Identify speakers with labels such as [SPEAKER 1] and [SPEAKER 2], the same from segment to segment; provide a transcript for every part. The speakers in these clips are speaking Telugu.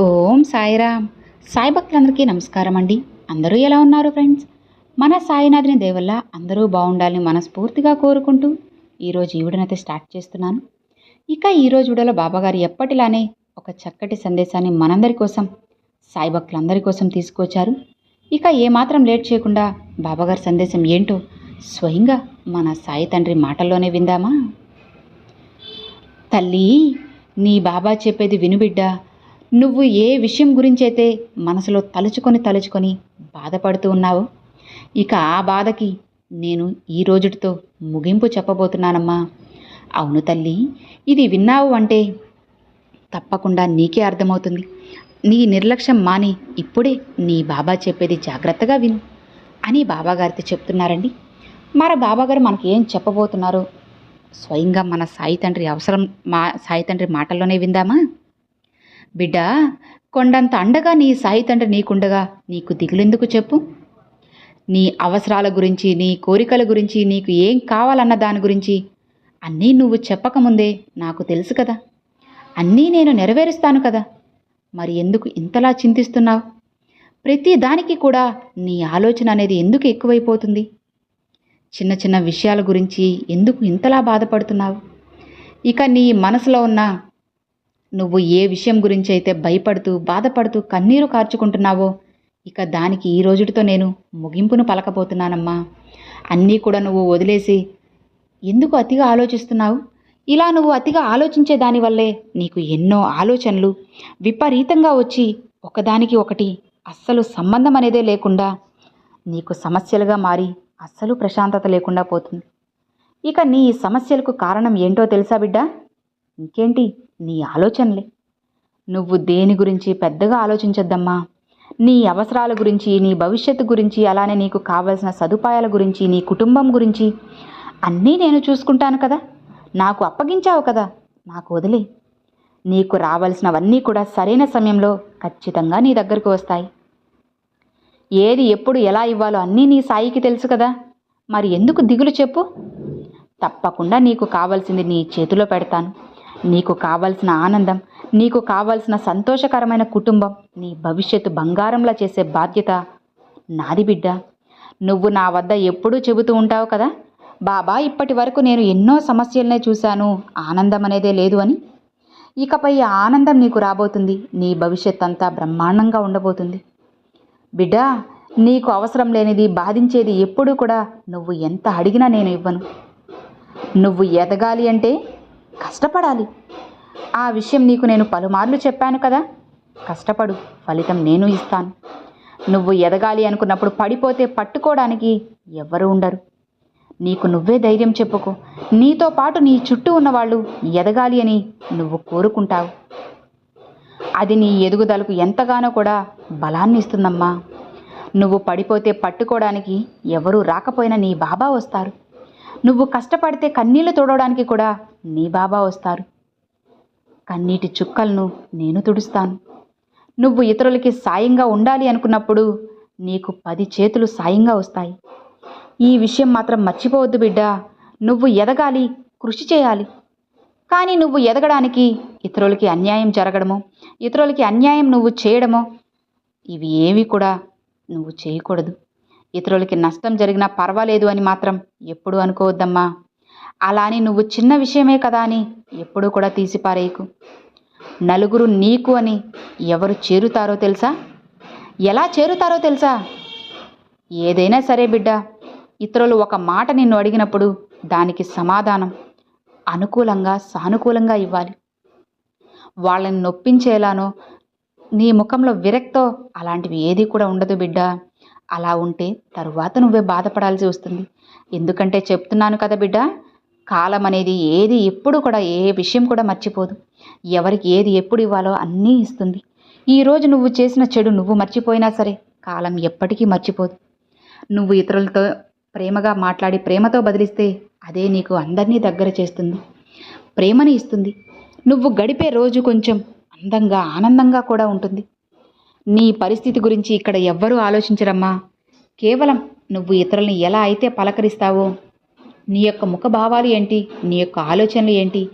[SPEAKER 1] ఓం సాయిరామ్. సాయి భక్తులందరికీ నమస్కారం అండి అందరూ ఎలా ఉన్నారు ఫ్రెండ్స్? మన సాయినాథుని దేవల్ల అందరూ బాగుండాలని మనస్ఫూర్తిగా కోరుకుంటూ ఈరోజు ఈవిడనైతే స్టార్ట్ చేస్తున్నాను. ఇక ఈరోజు వీడియోలో బాబాగారు ఎప్పటిలానే ఒక చక్కటి సందేశాన్ని మనందరి కోసం సాయి భక్తులందరి కోసం తీసుకొచ్చారు. ఇక ఏమాత్రం లేట్ చేయకుండా బాబాగారి సందేశం ఏంటో స్వయంగా మన సాయి తండ్రి మాటల్లోనే విందామా? తల్లి నీ బాబా చెప్పేది వినుబిడ్డా నువ్వు ఏ విషయం గురించి అయితే మనసులో తలుచుకొని తలుచుకొని బాధపడుతూ ఉన్నావో ఇక ఆ బాధకి నేను ఈ రోజుటితో ముగింపు చెప్పబోతున్నానమ్మా. అవును తల్లి ఇది విన్నావు అంటే తప్పకుండా నీకే అర్థమవుతుంది. నీ నిర్లక్ష్యం మాని ఇప్పుడే నీ బాబా చెప్పేది జాగ్రత్తగా విను అని బాబాగారితో చెప్తున్నారండి. మరి బాబాగారు మనకి ఏం చెప్పబోతున్నారో స్వయంగా మన సాయి తండ్రి అవసరం మా సాయి తండ్రి మాటల్లోనే విందామా? బిడ్డా కొండంత అండగా నీ సాయి తండ్రి నీకుండగా నీకు దిగులెందుకు చెప్పు? నీ అవసరాల గురించి నీ కోరికల గురించి నీకు ఏం కావాలన్న దాని గురించి అన్నీ నువ్వు చెప్పకముందే నాకు తెలుసు కదా. అన్నీ నేను నెరవేరుస్తాను కదా. మరి ఎందుకు ఇంతలా చింతిస్తున్నావు? ప్రతి దానికి కూడా నీ ఆలోచన అనేది ఎందుకు ఎక్కువైపోతుంది? చిన్న చిన్న విషయాల గురించి ఎందుకు ఇంతలా బాధపడుతున్నావు? ఇక నీ మనసులో ఉన్న నువ్వు ఏ విషయం గురించి అయితే భయపడుతూ బాధపడుతూ కన్నీరు కార్చుకుంటున్నావో ఇక దానికి ఈ రోజుటితో నేను ముగింపును పలకబోతున్నానమ్మా. అన్నీ కూడా నువ్వు వదిలేసి ఎందుకు అతిగా ఆలోచిస్తున్నావు? ఇలా నువ్వు అతిగా ఆలోచించే దానివల్లే నీకు ఎన్నో ఆలోచనలు విపరీతంగా వచ్చి ఒకదానికి ఒకటి అస్సలు సంబంధం అనేదే లేకుండా నీకు సమస్యలుగా మారి అస్సలు ప్రశాంతత లేకుండా పోతుంది. ఇక నీ సమస్యలకు కారణం ఏంటో తెలుసా బిడ్డ? ఇంకేంటి? నీ ఆలోచనలే. నువ్వు దేని గురించి పెద్దగా ఆలోచించొద్దమ్మా. నీ అవసరాల గురించి నీ భవిష్యత్తు గురించి అలానే నీకు కావలసిన సదుపాయాల గురించి నీ కుటుంబం గురించి అన్నీ నేను చూసుకుంటాను కదా. నాకు అప్పగించావు కదా. నాకు వదిలే. నీకు రావాల్సినవన్నీ కూడా సరైన సమయంలో ఖచ్చితంగా నీ దగ్గరకు వస్తాయి. ఏది ఎప్పుడు ఎలా ఇవ్వాలో అన్నీ నీ సాయికి తెలుసు కదా. మరి ఎందుకు దిగులు చెప్పు. తప్పకుండా నీకు కావాల్సింది నీ చేతిలో పెడతాను. నీకు కావాల్సిన ఆనందం నీకు కావాల్సిన సంతోషకరమైన కుటుంబం నీ భవిష్యత్తు బంగారంలా చేసే బాధ్యత నాది బిడ్డ. నువ్వు నా వద్ద ఎప్పుడూ చెబుతూ ఉంటావు కదా? బాబా ఇప్పటి వరకు నేను ఎన్నో సమస్యలనే చూశాను. ఆనందం అనేదే లేదు అని. ఇకపై ఆనందం నీకు రాబోతుంది. నీ భవిష్యత్ అంతా బ్రహ్మాండంగా ఉండబోతుంది. బిడ్డా నీకు అవసరం లేనిది బాధించేది ఎప్పుడూ కూడా నువ్వు ఎంత అడిగినా నేను ఇవ్వను. నువ్వు ఎదగాలి అంటే కష్టపడాలి. ఆ విషయం నీకు నేను పలుమార్లు చెప్పాను కదా. కష్టపడు ఫలితం నేను ఇస్తాను. నువ్వు ఎదగాలి అనుకున్నప్పుడు పడిపోతే పట్టుకోవడానికి ఎవ్వరూ ఉండరు. నీకు నువ్వే ధైర్యం చెప్పుకో. నీతో పాటు నీ చుట్టూ ఉన్నవాళ్ళు ఎదగాలి అని నువ్వు కోరుకుంటావు. అది నీ ఎదుగుదలకు ఎంతగానో కూడా బలాన్ని ఇస్తుందమ్మా. నువ్వు పడిపోతే పట్టుకోవడానికి ఎవరూ రాకపోయినా నీ బాబా వస్తారు. నువ్వు కష్టపడితే కన్నీళ్ళు తోడవడానికి కూడా నీ బాబా వస్తారు. కన్నీటి చుక్కలను నేను తుడుస్తాను. నువ్వు ఇతరులకి సాయంగా ఉండాలి అనుకున్నప్పుడు నీకు పది చేతులు సాయంగా వస్తాయి. ఈ విషయం మాత్రం మర్చిపోవద్దు బిడ్డ. నువ్వు ఎదగాలి కృషి చేయాలి. కానీ నువ్వు ఎదగడానికి ఇతరులకి అన్యాయం జరగడమో ఇతరులకి అన్యాయం నువ్వు చేయడమో ఇవి ఏవి కూడా నువ్వు చేయకూడదు. ఇతరులకి నష్టం జరిగినా పర్వాలేదు అని మాత్రం ఎప్పుడూ అనుకోవద్దమ్మా. అలా అని నువ్వు చిన్న విషయమే కదా అని ఎప్పుడూ కూడా తీసిపారేయకు. నలుగురు నీకు అని ఎవరు చేరుతారో తెలుసా? ఎలా చేరుతారో తెలుసా? ఏదైనా సరే బిడ్డ ఇతరులు ఒక మాట నిన్ను అడిగినప్పుడు దానికి సమాధానం అనుకూలంగా సానుకూలంగా ఇవ్వాలి. వాళ్ళని నొప్పించేలానో నీ ముఖంలో విరక్తో అలాంటివి ఏది కూడా ఉండదు బిడ్డ. అలా ఉంటే తరువాత నువ్వే బాధపడాల్సి వస్తుంది. ఎందుకంటే చెప్తున్నాను కదా బిడ్డ కాలం అనేది ఏది ఎప్పుడు కూడా ఏ విషయం కూడా మర్చిపోదు. ఎవరికి ఏది ఎప్పుడు ఇవ్వాలో అన్నీ ఇస్తుంది. ఈరోజు నువ్వు చేసిన చెడు నువ్వు మర్చిపోయినా సరే కాలం ఎప్పటికీ మర్చిపోదు. నువ్వు ఇతరులతో ప్రేమగా మాట్లాడి ప్రేమతో బదిలిస్తే అదే నీకు అందరినీ దగ్గర చేస్తుంది. ప్రేమని ఇస్తుంది. నువ్వు గడిపే రోజు కొంచెం అందంగా ఆనందంగా కూడా ఉంటుంది. నీ పరిస్థితి గురించి ఇక్కడ ఎవ్వరూ ఆలోచించరమ్మా. కేవలం నువ్వు ఇతరుల్ని ఎలా అయితే పలకరిస్తావో నీ యొక్క ముఖభావాలు ఏంటి? నీ యొక్క ఆలోచనలు ఏంటి?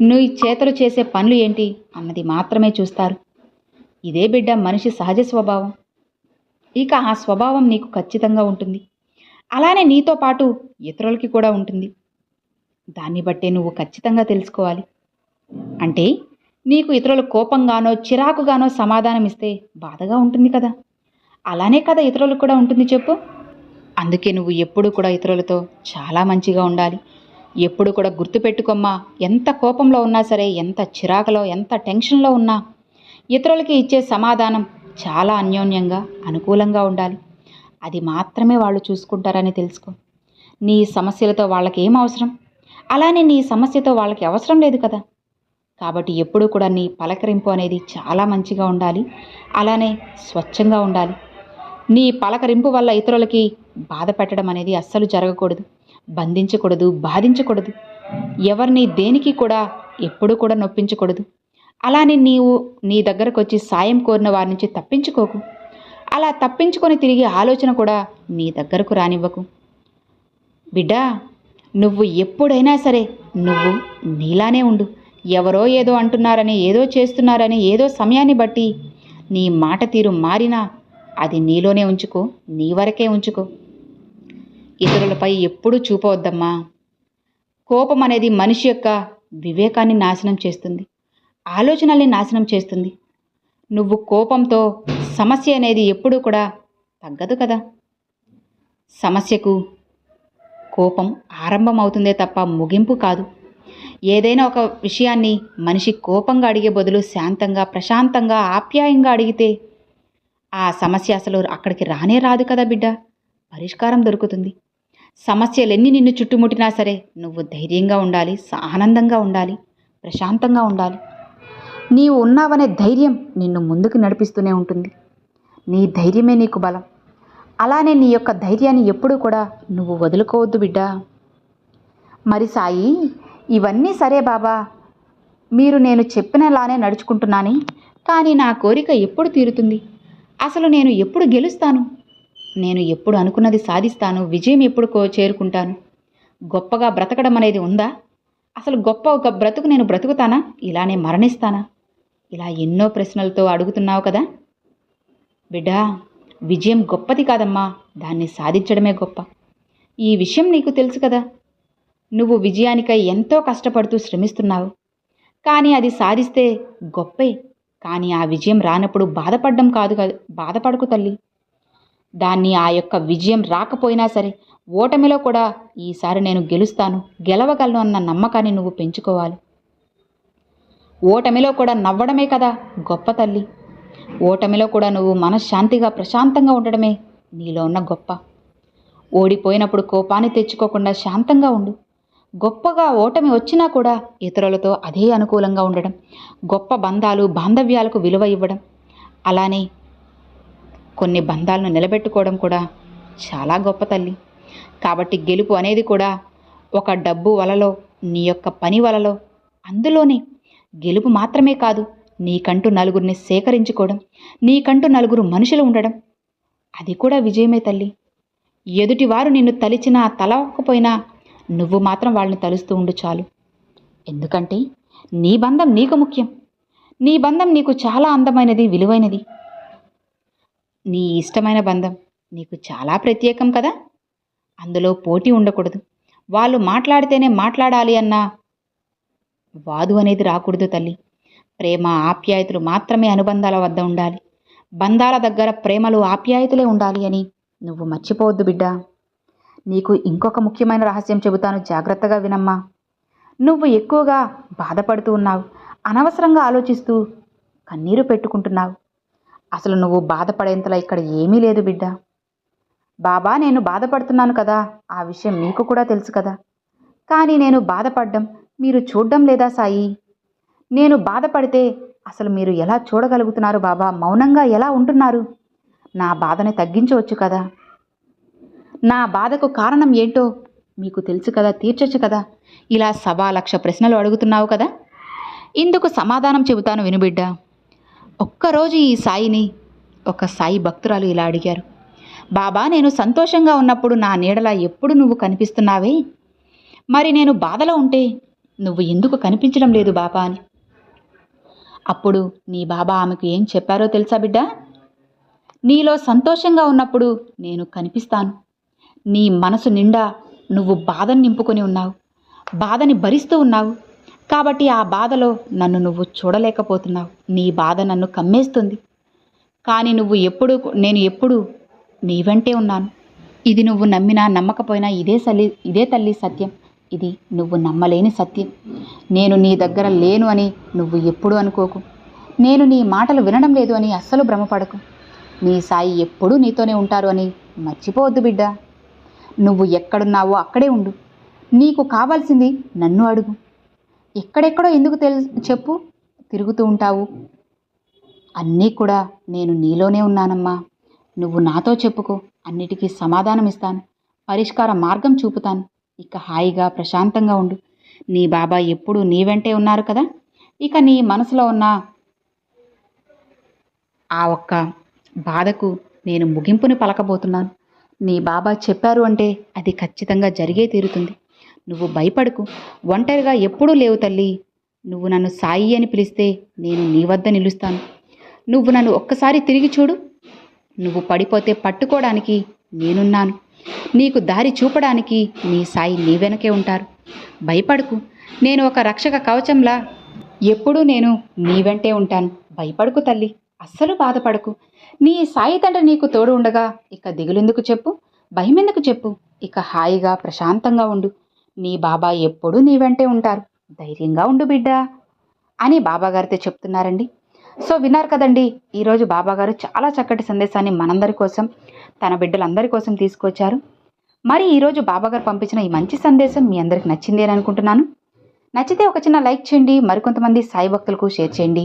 [SPEAKER 1] నీ చేతలు చేసే పనులు ఏంటి? అన్నది మాత్రమే చూస్తారు. ఇదే బిడ్డ మనిషి సహజ స్వభావం. ఇక ఆ స్వభావం నీకు ఖచ్చితంగా ఉంటుంది. అలానే నీతో పాటు ఇతరులకి కూడా ఉంటుంది. దాన్ని బట్టే నువ్వు ఖచ్చితంగా తెలుసుకోవాలి. అంటే నీకు ఇతరులు కోపంగానో చిరాకుగానో సమాధానం ఇస్తే బాధగా ఉంటుంది కదా. అలానే కదా ఇతరులకు కూడా ఉంటుంది చెప్పు. అందుకే నువ్వు ఎప్పుడు కూడా ఇతరులతో చాలా మంచిగా ఉండాలి. ఎప్పుడు కూడా గుర్తుపెట్టుకోమ్మా ఎంత కోపంలో ఉన్నా సరే ఎంత చిరాకులో ఎంత టెన్షన్లో ఉన్నా ఇతరులకి ఇచ్చే సమాధానం చాలా అన్యోన్యంగా అనుకూలంగా ఉండాలి. అది మాత్రమే వాళ్ళు చూసుకుంటారని తెలుసుకో. నీ సమస్యలతో వాళ్ళకి ఏం అవసరం? అలానే నీ సమస్యతో వాళ్ళకి అవసరం లేదు కదా. కాబట్టి ఎప్పుడూ కూడా నీ పలకరింపు అనేది చాలా మంచిగా ఉండాలి. అలానే స్వచ్ఛంగా ఉండాలి. నీ పలకరింపు వల్ల ఇతరులకి బాధ పెట్టడం అనేది అస్సలు జరగకూడదు. బంధించకూడదు బాధించకూడదు. ఎవరిని దేనికి కూడా ఎప్పుడూ కూడా నొప్పించకూడదు. అలానే నీవు నీ దగ్గరకు వచ్చి సాయం కోరిన వారి నుంచి తప్పించుకోకు. అలా తప్పించుకొని తిరిగి ఆలోచన కూడా నీ దగ్గరకు రానివ్వకు. బిడ్డా నువ్వు ఎప్పుడైనా సరే నువ్వు నీలానే ఉండు. ఎవరో ఏదో అంటున్నారని ఏదో చేస్తున్నారని ఏదో సమయాన్ని బట్టి నీ మాట తీరు మారినా అది నీలోనే ఉంచుకో నీ వరకే ఉంచుకో. ఇతరులపై ఎప్పుడూ చూపవద్దమ్మా. కోపం అనేది మనిషి యొక్క వివేకాన్ని నాశనం చేస్తుంది ఆలోచనల్ని నాశనం చేస్తుంది. నువ్వు కోపంతో సమస్య అనేది ఎప్పుడూ కూడా తగ్గదు కదా. సమస్యకు కోపం ఆరంభం అవుతుందే తప్ప ముగింపు కాదు. ఏదైనా ఒక విషయాన్ని మనిషి కోపంగా అడిగే బదులు శాంతంగా ప్రశాంతంగా ఆప్యాయంగా అడిగితే ఆ సమస్య అసలు అక్కడికి రానే రాదు కదా బిడ్డ. పరిష్కారం దొరుకుతుంది. సమస్యలెన్ని నిన్ను చుట్టుముట్టినా సరే నువ్వు ధైర్యంగా ఉండాలి ఆనందంగా ఉండాలి ప్రశాంతంగా ఉండాలి. నీవు ఉన్నావనే ధైర్యం నిన్ను ముందుకు నడిపిస్తూనే ఉంటుంది. నీ ధైర్యమే నీకు బలం. అలానే నీ యొక్క ధైర్యాన్ని ఎప్పుడూ కూడా నువ్వు వదులుకోవద్దు బిడ్డా. మరి సాయి ఇవన్నీ సరే బాబా. మీరు నేను చెప్పినలానే నడుచుకుంటున్నాను కానీ నా కోరిక ఎప్పుడు తీరుతుంది? అసలు నేను ఎప్పుడు గెలుస్తాను? నేను ఎప్పుడు అనుకున్నది సాధిస్తాను? విజయం ఎప్పుడు కో చేరుకుంటాను? గొప్పగా బ్రతకడం అనేది ఉందా? అసలు గొప్ప ఒక బ్రతుకు నేను బ్రతుకుతానా? ఇలానే మరణిస్తానా? ఇలా ఎన్నో ప్రశ్నలతో అడుగుతున్నావు కదా? బిడ్డా విజయం గొప్పది కాదమ్మా. దాన్ని సాధించడమే గొప్ప. ఈ విషయం నీకు తెలుసు కదా? నువ్వు విజయానికై ఎంతో కష్టపడుతూ శ్రమిస్తున్నావు. కానీ అది సాధిస్తే గొప్పే. కానీ ఆ విజయం రానప్పుడు బాధపడడం కాదు కదా బాధపడకు తల్లి. దాన్ని ఆ యొక్క విజయం రాకపోయినా సరే ఓటమిలో కూడా ఈసారి నేను గెలుస్తాను గెలవగలను అన్న నమ్మకాన్ని నువ్వు పెంచుకోవాలి. ఓటమిలో కూడా నవ్వడమే కదా గొప్ప తల్లి. ఓటమిలో కూడా నువ్వు మనశ్శాంతిగా ప్రశాంతంగా ఉండడమే నీలో ఉన్న గొప్ప. ఓడిపోయినప్పుడు కోపాన్ని తెచ్చుకోకుండా శాంతంగా ఉండు. గొప్పగా ఓటమి వచ్చినా కూడా ఇతరులతో అదే అనుకూలంగా ఉండడం గొప్ప బంధాలు బాంధవ్యాలకు విలువ ఇవ్వడం అలానే కొన్ని బంధాలను నిలబెట్టుకోవడం కూడా చాలా గొప్ప తల్లి. కాబట్టి గెలుపు అనేది కూడా ఒక డబ్బు వలలో నీ యొక్క పని వలలో అందులోనే. గెలుపు మాత్రమే కాదు నీకంటూ నలుగురిని సేకరించుకోవడం నీకంటూ నలుగురు మనుషులు ఉండడం అది కూడా విజయమే తల్లి. ఎదుటివారు నిన్ను తలిచినా తలవకపోయినా నువ్వు మాత్రం వాళ్ళని తలుస్తూ ఉండు చాలు. ఎందుకంటే నీ బంధం నీకు ముఖ్యం. నీ బంధం నీకు చాలా అందమైనది విలువైనది. నీ ఇష్టమైన బంధం నీకు చాలా ప్రత్యేకం కదా? అందులో పోటీ ఉండకూడదు. వాళ్ళు మాట్లాడితేనే మాట్లాడాలి అన్న వాదు అనేది రాకూడదు తల్లి. ప్రేమ ఆప్యాయతలు మాత్రమే అనుబంధాల వద్ద ఉండాలి. బంధాల దగ్గర ప్రేమలు ఆప్యాయతలే ఉండాలి అని నువ్వు మర్చిపోవద్దు బిడ్డా. నీకు ఇంకొక ముఖ్యమైన రహస్యం చెబుతాను జాగ్రత్తగా వినమ్మా. నువ్వు ఎక్కువగా బాధపడుతూ ఉన్నావు. అనవసరంగా ఆలోచిస్తూ కన్నీరు పెట్టుకుంటున్నావు. అసలు నువ్వు బాధపడేంతలా ఇక్కడ ఏమీ లేదు బిడ్డ. బాబా నేను బాధపడుతున్నాను కదా. ఆ విషయం మీకు కూడా తెలుసు కదా. కానీ నేను బాధపడ్డం మీరు చూడడం లేదా సాయి? నేను బాధపడితే అసలు మీరు ఎలా చూడగలుగుతున్నారు బాబా? మౌనంగా ఎలా ఉంటున్నారు? నా బాధని తగ్గించవచ్చు కదా. నా బాధకు కారణం ఏంటో మీకు తెలుసు కదా తీర్చొచ్చు కదా. ఇలా సవా లక్ష ప్రశ్నలు అడుగుతున్నావు కదా. ఇందుకు సమాధానం చెబుతాను వినుబిడ్డ ఒక్కరోజు ఈ సాయిని ఒక సాయి భక్తురాలు ఇలా అడిగారు. బాబా నేను సంతోషంగా ఉన్నప్పుడు నా నీడలా ఎప్పుడు నువ్వు కనిపిస్తున్నావే? మరి నేను బాధలో ఉంటే నువ్వు ఎందుకు కనిపించడం లేదు బాబా అని. అప్పుడు నీ బాబా ఆమెకు ఏం చెప్పారో తెలుసా బిడ్డ? నీలో సంతోషంగా ఉన్నప్పుడు నేను కనిపిస్తాను. నీ మనసు నిండా నువ్వు బాధను నింపుకొని ఉన్నావు. బాధని భరిస్తూ ఉన్నావు. కాబట్టి ఆ బాధలో నన్ను నువ్వు చూడలేకపోతున్నావు. నీ బాధ నన్ను కమ్మేస్తుంది. కానీ నువ్వు ఎప్పుడు నేను ఎప్పుడు నీ వెంటే ఉన్నాను. ఇది నువ్వు నమ్మినా నమ్మకపోయినా ఇదే సలి ఇదే తల్లి సత్యం. ఇది నువ్వు నమ్మలేని సత్యం. నేను నీ దగ్గర లేను అని నువ్వు ఎప్పుడు అనుకోకు. నేను నీ మాటలు వినడం లేదు అని అస్సలు భ్రమపడకు. నీ సాయి ఎప్పుడూ నీతోనే ఉంటారు అని మర్చిపోవద్దు బిడ్డ. నువ్వు ఎక్కడున్నావో అక్కడే ఉండు. నీకు కావాల్సింది నన్ను అడుగు. ఎక్కడెక్కడో ఎందుకు తెలు చెప్పు. తిరుగుతూ ఉంటావు. అన్నీ కూడా నేను నీలోనే ఉన్నానమ్మా. నువ్వు నాతో చెప్పుకో. అన్నిటికీ సమాధానం ఇస్తాను. పరిష్కార మార్గం చూపుతాను. ఇక హాయిగా ప్రశాంతంగా ఉండు. నీ బాబా ఎప్పుడు నీ వెంటే ఉన్నారు కదా? ఇక నీ మనసులో ఉన్న ఆ ఒక్క బాధకు నేను ముగింపుని పలకబోతున్నాను. నీ బాబా చెప్పారు అంటే అది ఖచ్చితంగా జరిగే తీరుతుంది. నువ్వు భయపడకు. ఒంటరిగా ఎప్పుడూ లేవు తల్లి. నువ్వు నన్ను సాయి అని పిలిస్తే నేను నీ వద్ద నిలుస్తాను. నువ్వు నన్ను ఒక్కసారి తిరిగి చూడు. నువ్వు పడిపోతే పట్టుకోవడానికి నేనున్నాను. నీకు దారి చూపడానికి నీ సాయి నీ వెనకే ఉంటారు. భయపడకు. నేను ఒక రక్షక కవచంలా ఎప్పుడూ నేను నీ వెంటే ఉంటాను. భయపడకు తల్లి. అస్సలు బాధపడకు. నీ సాయి తండ్రి నీకు తోడు ఉండగా ఇక దిగులెందుకు చెప్పు? భయమెందుకు చెప్పు? ఇక హాయిగా ప్రశాంతంగా ఉండు. నీ బాబా ఎప్పుడూ నీ వెంటే ఉంటారు. ధైర్యంగా ఉండు బిడ్డ అని బాబాగారితో చెప్తున్నారండి. సో విన్నారు కదండి ఈరోజు బాబాగారు చాలా చక్కటి సందేశాన్ని మనందరి కోసం తన బిడ్డలందరి కోసం తీసుకొచ్చారు. మరి ఈరోజు బాబాగారు పంపించిన ఈ మంచి సందేశం మీ అందరికి నచ్చింది అని అనుకుంటున్నాను. నచ్చితే ఒక చిన్న లైక్ చేయండి మరికొంతమంది సాయి భక్తులకు షేర్ చేయండి.